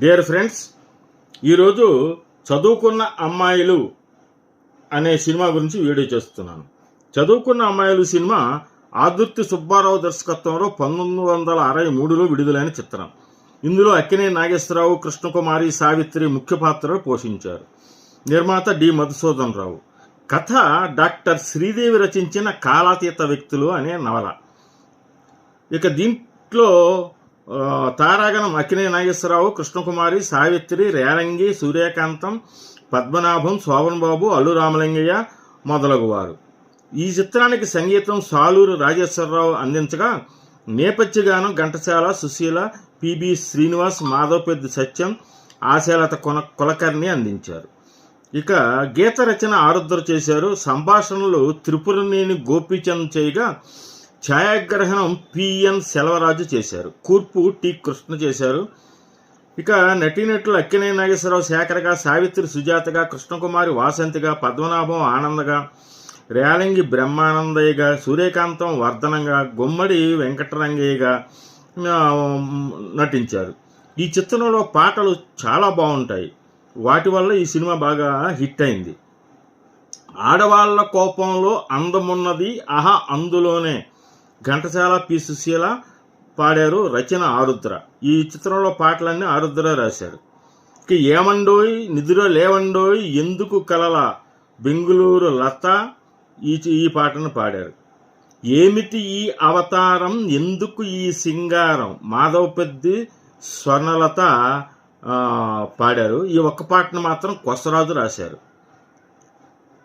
Dear friends ఈరోజు చదువుకున్న అమ్మాయిలు అనే సినిమా గురించి వీడియో చేస్తున్నాను. చదువుకున్న అమ్మాయిలు సినిమా ఆదుర్తి సుబ్బారావు దర్శకత్వంలో పంతొమ్మిది వందల అరవై మూడులో విడుదలైన చిత్రం. ఇందులో అక్కినే నాగేశ్వరరావు కృష్ణకుమారి సావిత్రి ముఖ్య పాత్రలు పోషించారు. నిర్మాత డి. మధుసూదన్ రావు. కథ డాక్టర్ శ్రీదేవి రచించిన కాలాతీత వ్యక్తులు అనే నవల. ఇక దీంట్లో తారాగణం అక్కినే నాగేశ్వరరావు కృష్ణకుమారి సావిత్రి రేలంగి సూర్యకాంతం పద్మనాభం శోభన్ బాబు అల్లు రామలింగయ్య మొదలగువారు. ఈ చిత్రానికి సంగీతం సాలూరు రాజేశ్వరరావు అందించగా నేపథ్య గానం ఘంటసాల సుశీల పిబి శ్రీనివాస్ మాధవపెద్ది సత్యం ఆశాలత కొన కులకర్ణి అందించారు. ఇక గీత రచన ఆరుద్ర చేశారు. సంభాషణలు త్రిపురనేని గోపీచంద్ చేయగా ఛాయాగ్రహణం పిఎన్ సెలవరాజు చేశారు. కూర్పు టి కృష్ణ చేశారు. ఇక నటీనటులు అక్కినే నాగేశ్వరరావు శేఖరగా సావిత్రి సుజాతగా కృష్ణకుమారి వాసంతిగా పద్మనాభం ఆనందగా రేలంగి బ్రహ్మానందయ్యగా సూర్యకాంతం వర్ధనంగా గుమ్మడి వెంకటరంగయ్యగా నటించారు. ఈ చిత్రంలో పాటలు చాలా బాగుంటాయి. వాటి వల్ల ఈ సినిమా బాగా హిట్ అయింది. ఆడవాళ్ళ కోపంలో అందమున్నది ఆహా అందులోనే. ఘంటసాల పి. సుశీల పాడారు రచన ఆరుద్ర. ఈ చిత్రంలో పాటలన్నీ ఆరుద్ర రాశారు. ఇక ఏమండోయ్ నిధులో లేవండోయ్ ఎందుకు కలల బెంగుళూరు లత ఈ ఈ పాటను పాడారు. ఏమిటి ఈ అవతారం ఎందుకు ఈ సింగారం మాధవ పెద్ది స్వర్ణలత పాడారు. ఈ ఒక్క పాటను మాత్రం కొసరాజు రాశారు.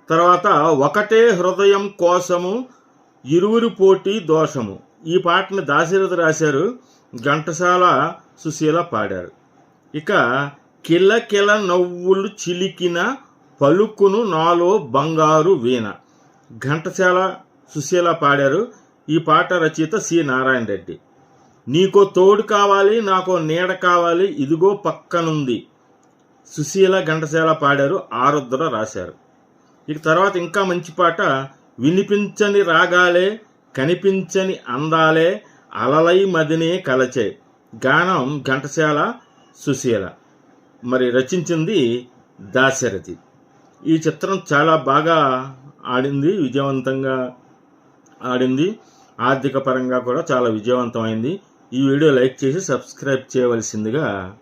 తర్వాత ఒకటే హృదయం కోసము ఇరువురు పోటీ దోషము. ఈ పాటను దాశరథి రాశారు. ఘంటసాల సుశీల పాడారు. ఇక కిల కిల నవ్వులు చిలికిన పలుకును నాలో బంగారు వీణ. ఘంటసాల సుశీల పాడారు. ఈ పాట రచయిత సి నారాయణ రెడ్డి. నీకో తోడు కావాలి నాకో నీడ కావాలి ఇదిగో పక్కనుంది. సుశీల ఘంటసాల పాడారు. ఆరుద్ర రాశారు. ఇక తర్వాత ఇంకా మంచి పాట వినిపించని రాగాలే కనిపించని అందాలే అలలై మదినే కలచే. గానం ఘంటసాల సుశీల. మరి రచించింది దాశరథి. ఈ చిత్రం చాలా బాగా ఆడింది విజయవంతంగా ఆడింది. ఆర్థిక పరంగా కూడా చాలా విజయవంతమైంది. ఈ వీడియో లైక్ చేసి సబ్స్క్రైబ్ చేయవలసిందిగా